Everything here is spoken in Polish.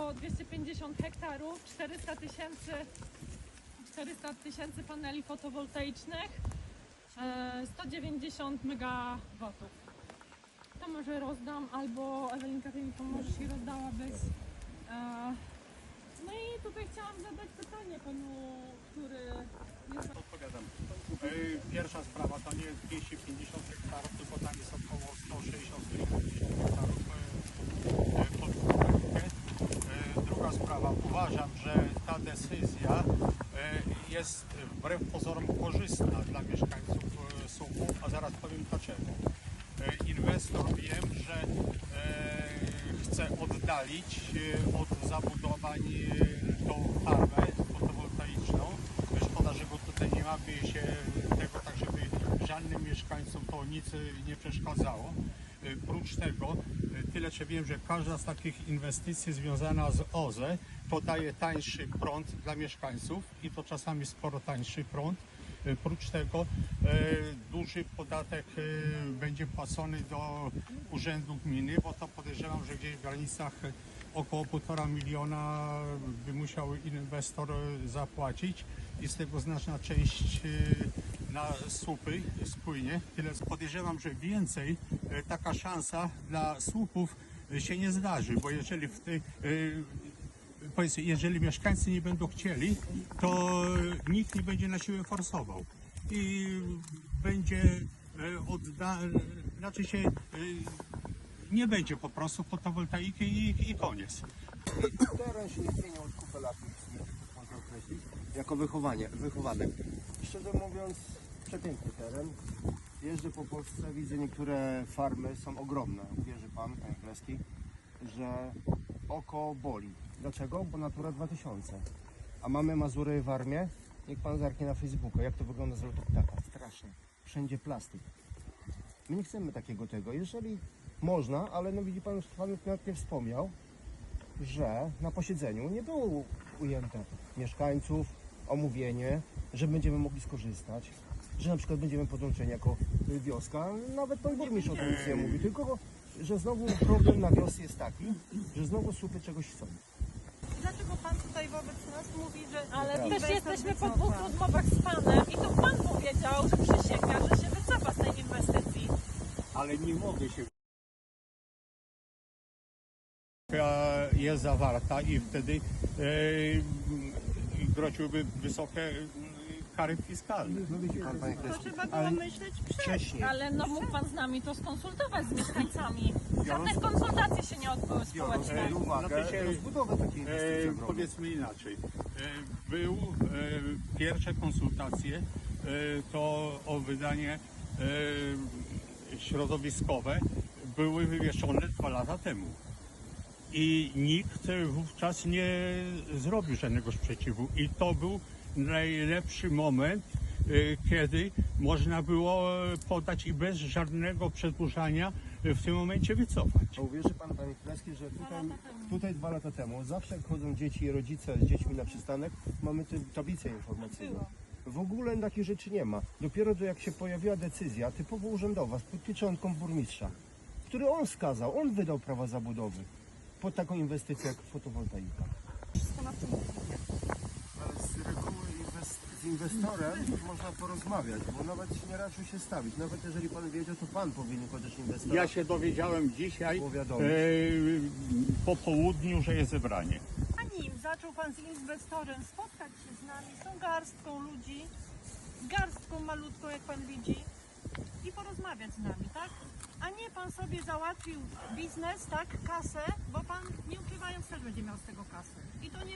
około 250 hektarów, 400 tysięcy 400 tysięcy paneli fotowoltaicznych, e, 190 megawatów. To może rozdam, albo Ewelinka, ty mi pomożesz i rozdałabyś. E, No i tutaj chciałam zadać pytanie panu, który jest... Odpowiadam. E, Pierwsza sprawa to nie jest 250 hektarów, tylko tam jest około 160-170 hektarów e, pod fotowoltaikę. E, Druga sprawa, uważam, że ta e, jest wbrew pozorom korzystna dla mieszkańców e, Suchu, a zaraz powiem dlaczego. E, Inwestor wiem, że chce oddalić od zabudowań tą farmę fotowoltaiczną. Szkoda, że go tutaj nie ma, by się tego tak, żeby żadnym mieszkańcom to nic nie przeszkadzało. E, Prócz tego, e, tyle czy wiem, że każda z takich inwestycji związana z OZE to daje tańszy prąd dla mieszkańców i to czasami sporo tańszy prąd. E, Prócz tego duży podatek będzie płacony do urzędu gminy, bo to podejrzewam, że gdzieś w granicach około 1,5 miliona by musiał inwestor zapłacić i z tego znaczna część na słupy spłynie. Tyle podejrzewam, że więcej e, taka szansa dla słupów e, się nie zdarzy, bo jeżeli w tej e, powiedzmy, jeżeli mieszkańcy nie będą chcieli, to nikt nie będzie na siłę forsował. I będzie odda, znaczy się nie będzie po prostu fotowoltaiki i, i koniec. Teren się nie zmieniał od kupy lat, można określić, jako wychowanie. Szczerze mówiąc, przepiękny teren. Jeżdżę po Polsce, widzę niektóre farmy są ogromne. Uwierzy Pan, Panie Kreski, że oko boli. Dlaczego? Bo Natura 2000. A mamy Mazury w Armie. Niech Pan zerknie na Facebooka, jak to wygląda z lotu ptaka. Strasznie. Wszędzie plastik. My nie chcemy takiego tego. Jeżeli można, ale no widzi Pan, już Pan najpierw wspomniał, że na posiedzeniu nie było ujęte mieszkańców, omówienie, że będziemy mogli skorzystać, że na przykład będziemy podłączeni jako wioska. Nawet pan burmistrz o tym nic nie mówi, tylko że znowu problem na wiosce jest taki, że znowu słupy czegoś chcą. Dlaczego pan tutaj wobec nas mówi, że Ale Prawda. też jesteśmy po dwóch rozmowach z panem i to pan powiedział, że przysięga, że się wycofa z tej inwestycji. ale nie mogę się. Jest zawarta i wtedy e, groziłyby wysokie e, kary fiskalne. No widzi pan, panie to Kreski, trzeba było myśleć przed. wcześniej. Ale no mógł pan z nami to skonsultować z mieszkańcami. Żadnych Biorąc- konsultacji się nie odbyły Biorąc społeczne. pod uwagę No to się- rozbudowę takiej E, inwestycji ogromnej. powiedzmy inaczej. E, był e, pierwsze konsultacje e, to o wydanie e, środowiskowe były wywieszone dwa lata temu. I nikt wówczas nie zrobił żadnego sprzeciwu. I to był najlepszy moment, e, kiedy można było podać i bez żadnego przedłużania e, w tym momencie wycofać. A uwierzy pan, panie Kreski, że tutaj, tutaj dwa lata temu, zawsze jak chodzą dzieci i rodzice z dziećmi na przystanek, mamy tę tablicę informacyjną. W ogóle takich rzeczy nie ma. Dopiero to jak się pojawiła decyzja typowo urzędowa z pieczątką burmistrza, który on skazał, on wydał prawa zabudowy pod taką inwestycję jak fotowoltaika. Z reguły inwest- z inwestorem można porozmawiać, bo nawet nie raczył się stawić. Nawet jeżeli pan wiedział, to pan powinien chociaż inwestora Ja się dowiedziałem dzisiaj Powiadomić. e, po południu, że jest zebranie. A nim zaczął pan z inwestorem spotkać się z nami, z tą garstką ludzi, garstką malutką, jak pan widzi, i porozmawiać z nami, tak? A nie pan sobie załatwił biznes, tak, kasę, bo pan nie ukrywając też będzie miał z tego kasę. I to nie